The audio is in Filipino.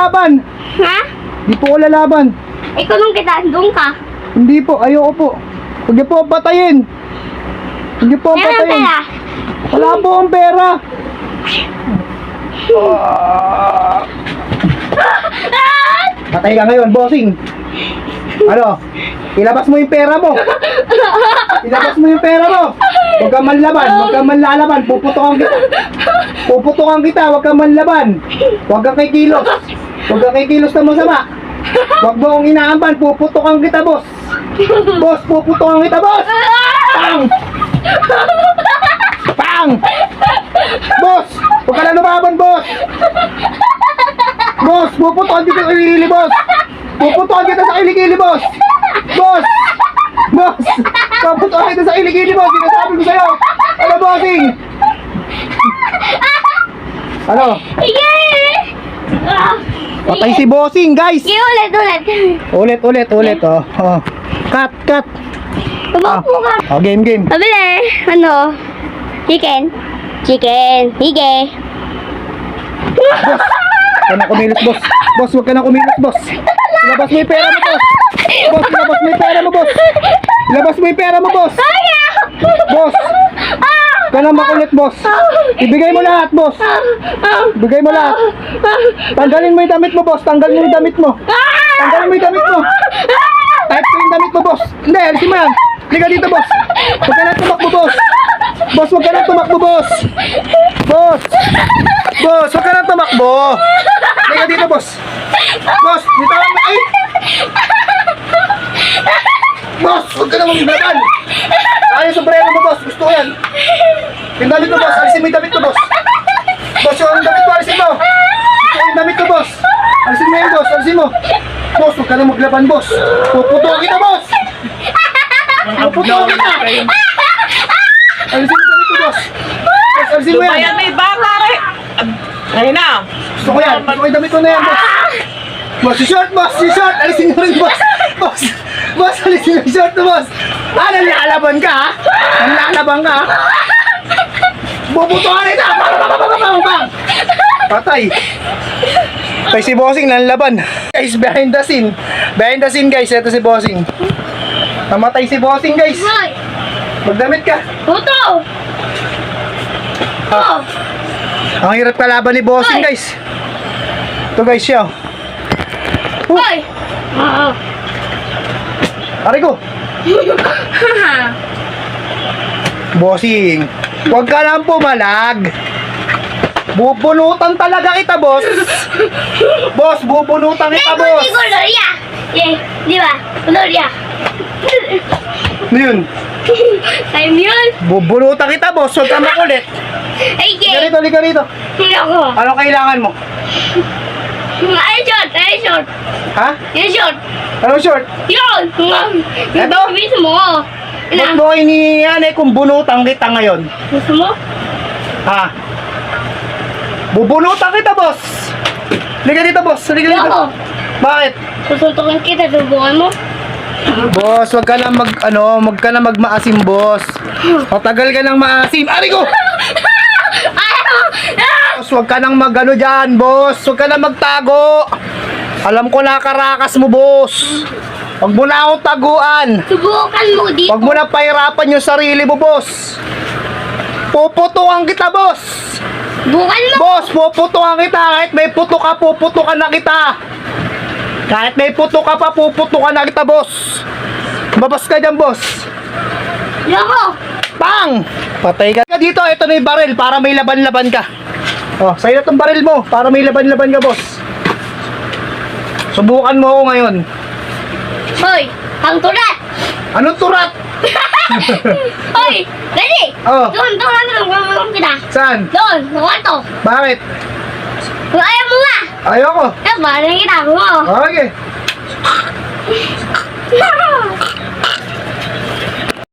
lalaban. Ha? Hindi po ako lalaban. Ikaw nung kita, doon ka. Hindi po, ayoko po. Huwag niyo po akong patayin. Huwag niyo po akong Meron patayin. pera. Wala po akong pera. Ah. Patay ka ngayon, bossing. Ano? Ilabas mo yung pera mo. Ilabas mo yung pera mo. Huwag kang manlaban. Huwag kang manlalaban. Puputokan kita. Puputokan kita. Huwag kang manlaban. Huwag kang kikilos. Huwag kang kikilos na masama. Huwag mo akong inaamban. Puputokan kita, boss. Boss, puputokan kita, boss. Pang! Pang! Boss! Huwag ka na lumaban, boss! Boss, puputokan kita sa kilikili, boss! Puputokan kita sa kilikili, boss! Boss! Boss! Puputokan kita sa kilikili, boss! Sinasabi ko sa'yo! Ano, bossing? Ano? Yay! Ah. Patay si bossing, guys! Sige, ulit, ulit. Ulit, ulit, ulit, oh. oh. Cut, cut! Tumakbo ka. Oh, game, game. Pabili. Ano? Chicken. Chicken. Hige. Boss! Huwag ka na kumilos, boss! Boss, huwag ka na kumilos, boss! Ilabas mo yung pera mo, boss! Boss, ilabas mo yung pera mo, boss! Ilabas mo yung pera mo, boss! Boss! Na makulit, boss! Ibigay mo lahat, boss! Ibigay mo lahat! Tanggalin mo yung damit mo, boss! Tanggalin mo yung damit mo! Tanggalin mo yung damit mo! Type ko yung damit mo, boss! Hindi, alisin mo yan! Liga dito, boss! Huwag ka na tumakbo, boss! Boss, huwag ka na tumakbo, boss! Boss! Boss, huwag ka na tumakbo! Liga dito, boss! Boss, dito ka Ay! Boss, huwag ka na maglaban! Ay, yung sombrero mo, boss! Gusto ko yan! Yung damit mo, boss! Alisin mo yung damit mo, boss! Boss, yung damit mo, alisin mo! Ko yung damit ko, boss! Alisin mo yan, boss! Alisin mo! Boss, huwag ka na maglaban, boss! Puputo kita, boss! Puputo kita! Alisin mo yung damit mo, boss! Boss, alisin mo yan! Lumayan may bata rin. Ayun na. Gusto ko yan! Gusto ko yung damit mo na yan, boss! Boss, yung short, boss! Yung short! Alisin mo rin, boss! Boss! Boss, alisin mo yung short boss! Ah, nanlalaban ka, ha? Nanlalaban ka, ha? Bubuto ka rin, ha? Bang, bang, bang, bang, bang, bang! Patay! Patay si Bossing, nanlaban. Guys, behind the scene. Behind the scene, guys. Ito si Bossing. Namatay si Bossing, guys. Magdamit ka. Puto! Oh! Ang hirap kalaban ni Bossing, Ay. guys. Ito, guys, siya. oh. Hoy! Oo. Aray ko. Bossing, huwag ka lang pumalag. Bubunutan talaga kita, boss. boss, bubunutan kita, boss. ni Gloria! Eh, di ba? Gloria! Yun? Time yun! Bubunutan kita, boss. Huwag ka makulit. Ay, Jay! rito, liga rito. Hindi ako! Ano kailangan mo? Ay, short! Ay, short! Ha? Yung short! Ano short? Yun! Eto? Yung mo! Ba't mo iniyan eh kung bunutan kita ngayon? gusto mo? Ha? Bubunutan kita, boss. Liga dito, boss. Liga dito. ako! Bakit? Susuntukin kita, subukan mo. Boss, wag ka na mag ano, wag ka na magmaasim, boss. Matagal ka nang maasim. Ari ko. Boss, wag ka nang magano diyan, boss. Wag ka na magtago. Alam ko nakarakas mo, boss. Wag mo na akong taguan. Subukan mo dito. Wag mo na pahirapan yung sarili mo, boss. Puputukan kita, boss. Subukan mo. Boss, puputukan kita. Kahit may puto ka, puputukan na kita. Kahit may puto ka pa, puputukan na kita, boss. Babas ka dyan, boss. Ako! Pang! Patay ka. Dito, ito na yung baril para may laban-laban ka. Oh, sa'yo na tong baril mo para may laban-laban ka, boss. Subukan mo ako ngayon. Hoy! Ang tulat! Anong turat? Hoy! Ready? Oh. Doon, doon, doon, doon, doon kita. Saan? Doon, sa kwarto. Bakit? Kung ayaw mo ba? Ayoko. Eh, parang kita mo. Okay.